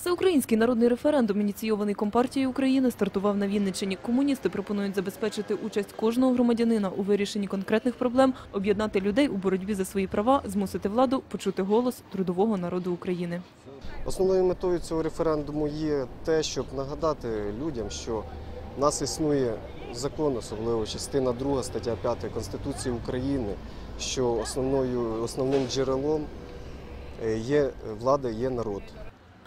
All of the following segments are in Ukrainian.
Всеукраїнський народний референдум, ініційований Компартією України, стартував на Вінниччині. Комуністи пропонують забезпечити участь кожного громадянина у вирішенні конкретних проблем, об'єднати людей у боротьбі за свої права, змусити владу почути голос трудового народу України. Основною метою цього референдуму є те, щоб нагадати людям, що в нас існує закон, особливо частина 2 стаття 5 Конституції України, що основною, основним джерелом е, є влада, є народ.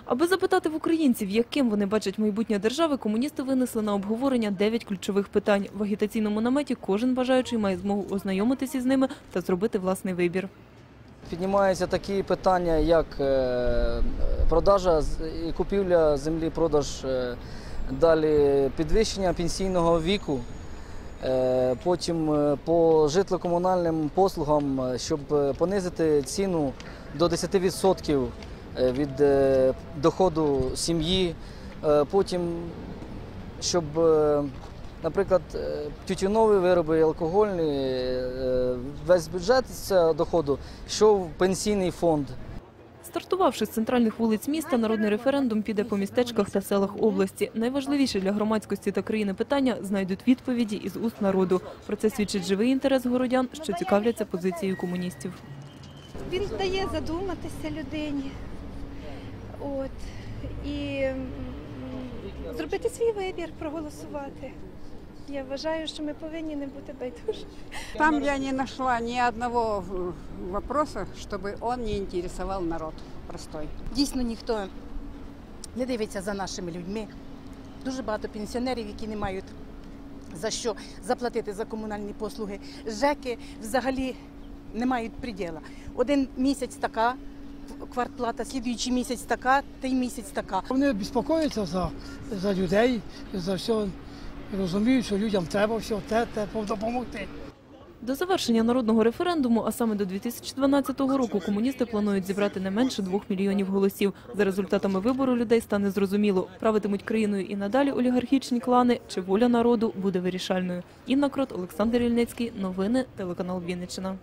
Аби запитати в українців, яким вони бачать майбутнє держави, комуністи винесли на обговорення дев'ять ключових питань. В агітаційному наметі кожен бажаючий має змогу ознайомитися з ними та зробити власний вибір. Піднімаються такі питання, як е, продажа і купівля землі, продаж, е, далі підвищення пенсійного віку, е, потім по житло-комунальним послугам, щоб понизити ціну до 10% е, від е, доходу сім'ї, Е, потім щоб, е, наприклад, е, тютюнові вироби і алкогольні, е, весь бюджет з цього доходу йшов в пенсійний фонд. Стартувавши з центральних вулиць міста, народний референдум піде по містечках та селах області. Найважливіше для громадськості та країни питання знайдуть відповіді із уст народу. Про це свідчить живий інтерес городян, що цікавляться позицією комуністів. Він дає задуматися людині. От. І зробити свій вибір, проголосувати. Я вважаю, що ми повинні не бути байдужими. Там я не нашла ни одного э, вопроса, чтобы он не интересовал народ простой. Дійсно ніхто не дивиться за нашими людьми. Дуже багато пенсіонерів, які не мають за що заплатити за комунальні послуги. ЖЕКи взагалі не мають приділа. Один місяць така квартплата, слідуючий місяць така, той місяць така. Вони безпокоюються за, за людей, за все. Розуміють, що людям треба все те, те допомогти. До завершення народного референдуму, а саме до 2012 року, комуністи планують зібрати не менше двох мільйонів голосів. За результатами вибору людей стане зрозуміло, правитимуть країною і надалі олігархічні клани, чи воля народу буде вирішальною. Інна Крот, Олександр Ільницький. Новини телеканал Вінниччина.